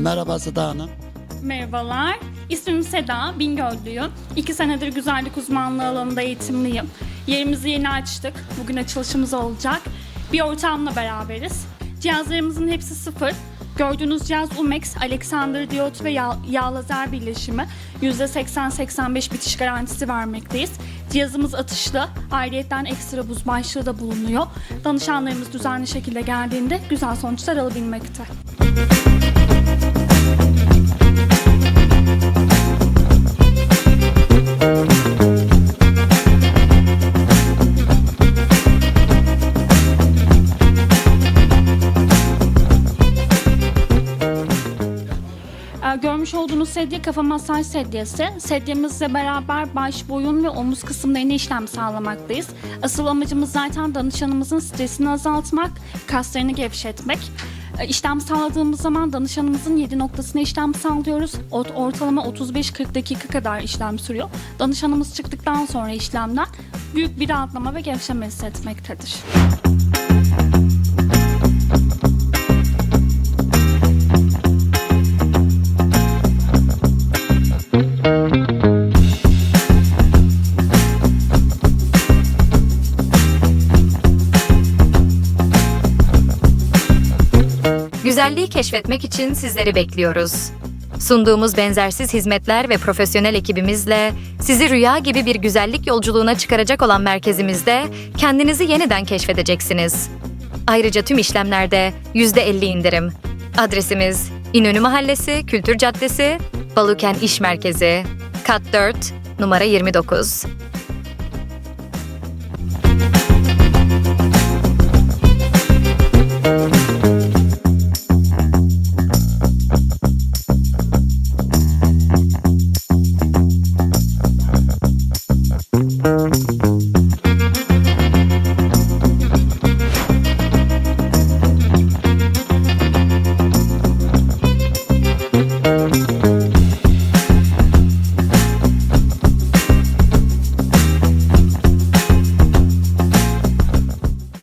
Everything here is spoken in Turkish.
merhaba Seda Hanım. Merhabalar. İsmim Seda, Bingöllüyüm. İki senedir güzellik uzmanlığı alanında eğitimliyim. Yerimizi yeni açtık. Bugün açılışımız olacak. Bir ortamla beraberiz. Cihazlarımızın hepsi sıfır. Gördüğünüz cihaz Umex, Alexander diyot ve yağ, yağ lazer birleşimi. %80-85 bitiş garantisi vermekteyiz. Cihazımız atışlı. Ayrıyeten ekstra buz başlığı da bulunuyor. Danışanlarımız düzenli şekilde geldiğinde güzel sonuçlar alabilmekte. Ee, Görmüş olduğunuz sedye kafa masaj sedyesi. Sedyemizle beraber baş, boyun ve omuz kısımlarına işlem sağlamaktayız. Asıl amacımız zaten danışanımızın stresini azaltmak, kaslarını gevşetmek. Ee, İşlem sağladığımız zaman danışanımızın 7 noktasına işlem sağlıyoruz. Ort- Ortalama 35-40 dakika kadar işlem sürüyor. Danışanımız çıktıktan sonra işlemden büyük bir rahatlama ve gevşeme hissetmektedir. Güzelliği keşfetmek için sizleri bekliyoruz. Sunduğumuz benzersiz hizmetler ve profesyonel ekibimizle sizi rüya gibi bir güzellik yolculuğuna çıkaracak olan merkezimizde kendinizi yeniden keşfedeceksiniz. Ayrıca tüm işlemlerde %50 indirim. Adresimiz İnönü Mahallesi, Kültür Caddesi, Baluken İş Merkezi, Kat 4, numara 29.